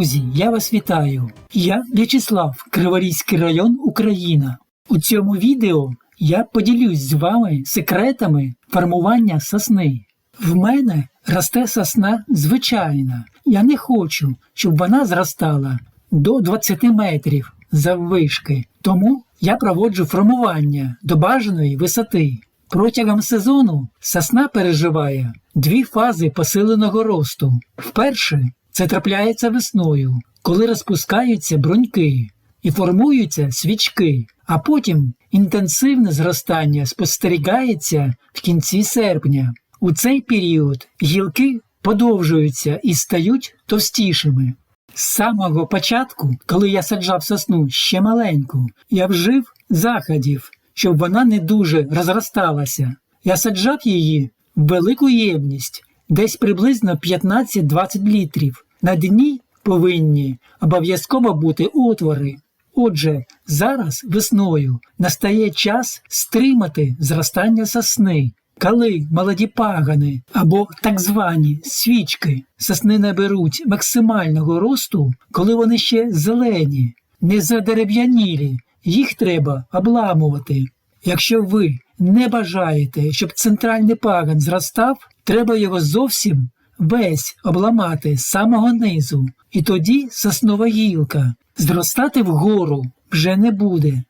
Друзі, я вас вітаю. Я В'ячеслав, Криворізький район, Україна. У цьому відео я поділюсь з вами секретами формування сосни. В мене росте сосна звичайна. Я не хочу, щоб вона зростала до 20 метрів заввишки. Тому я проводжу формування до бажаної висоти. Протягом сезону сосна переживає дві фази посиленого росту. Вперше це трапляється весною, коли розпускаються бруньки і формуються свічки, а потім інтенсивне зростання спостерігається в кінці серпня. У цей період гілки подовжуються і стають товстішими. З самого початку, коли я саджав сосну ще маленьку, я вжив заходів, щоб вона не дуже розросталася. Я саджав її в велику ємність, десь приблизно 15-20 літрів. На дні повинні обов'язково бути отвори. Отже, зараз весною настає час стримати зростання сосни, коли молоді пагани або так звані свічки сосни наберуть максимального росту, коли вони ще зелені, не задерев'янілі, їх треба обламувати. Якщо ви не бажаєте, щоб центральний паган зростав, треба його зовсім весь обламати з самого низу, і тоді соснова гілка зростати вгору вже не буде.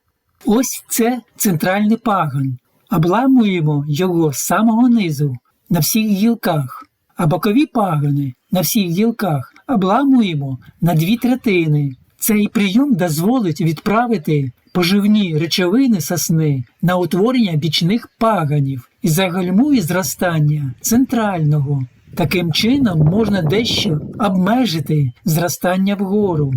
Ось це центральний паган. Обламуємо його з самого низу на всіх гілках, а бокові пагани на всіх гілках обламуємо на дві третини. Цей прийом дозволить відправити поживні речовини сосни на утворення бічних паганів і загальмує зростання центрального. Таким чином можна дещо обмежити зростання вгору.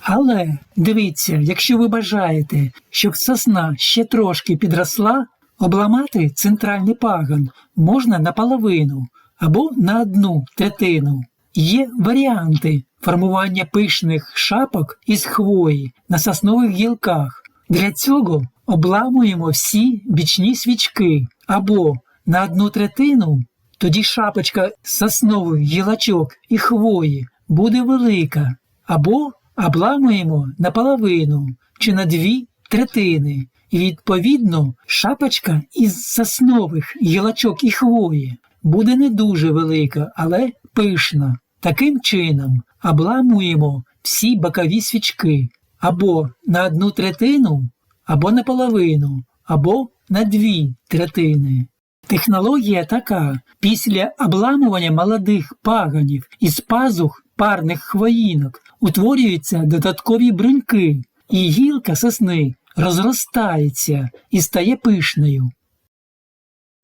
Але дивіться, якщо ви бажаєте, щоб сосна ще трошки підросла, обламати центральний паган можна наполовину або на одну третину. Є варіанти формування пишних шапок із хвої на соснових гілках. Для цього обламуємо всі бічні свічки або на одну третину, тоді шапочка соснових гілочок і хвої буде велика, або обламуємо наполовину чи на дві третини. І відповідно шапочка із соснових гілочок і хвої буде не дуже велика, але пишна. Таким чином обламуємо всі бокові свічки або на одну третину, або на половину, або на дві третини. Технологія така: після обламування молодих паганів із пазух парних хвоїнок утворюються додаткові бруньки, і гілка сосни розростається і стає пишною.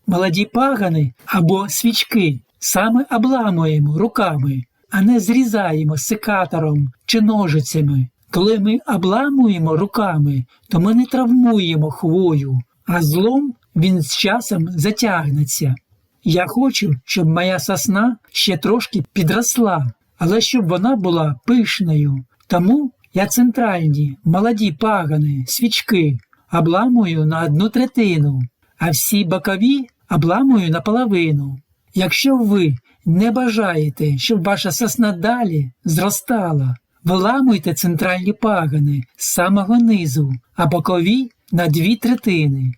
Молоді пагани або свічки саме обламуємо руками, а не зрізаємо секатором чи ножицями. Коли ми обламуємо руками, то ми не травмуємо хвою, а злом він з часом затягнеться. Я хочу, щоб моя сосна ще трошки підросла, але щоб вона була пишною. Тому я центральні молоді пагани, свічки обламую на одну третину, а всі бокові обламую наполовину. Якщо ви не бажаєте, щоб ваша сосна далі зростала, виламуйте центральні пагани з самого низу, а бокові на дві третини.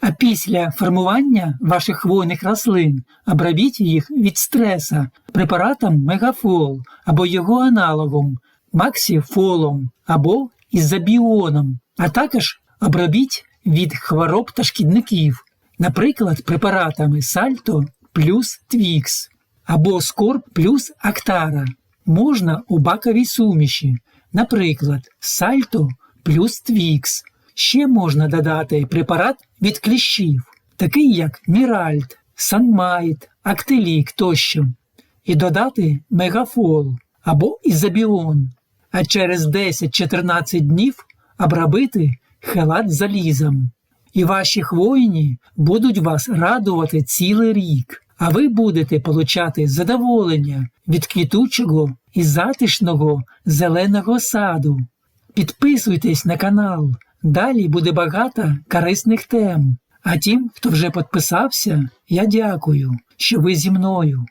А після формування ваших хвойних рослин обробіть їх від стреса препаратом мегафол або його аналогом максіфолом або ізобіоном, а також обробіть від хвороб та шкідників, наприклад, препаратами Сальто плюс Твікс або Скорб плюс Актара. Можна у баковій суміші, наприклад, Сальто плюс Твікс. Ще можна додати препарат від кліщів, такий як Міральт, Санмайт, Актелік тощо, і додати мегафол або ізобіон, а через 10-14 днів обробити хелат залізом. І ваші хвойні будуть вас радувати цілий рік, а ви будете получати задоволення від квітучого і затишного зеленого саду. Підписуйтесь на канал. Далі буде багато корисних тем. А тим, хто вже підписався, я дякую, що ви зі мною.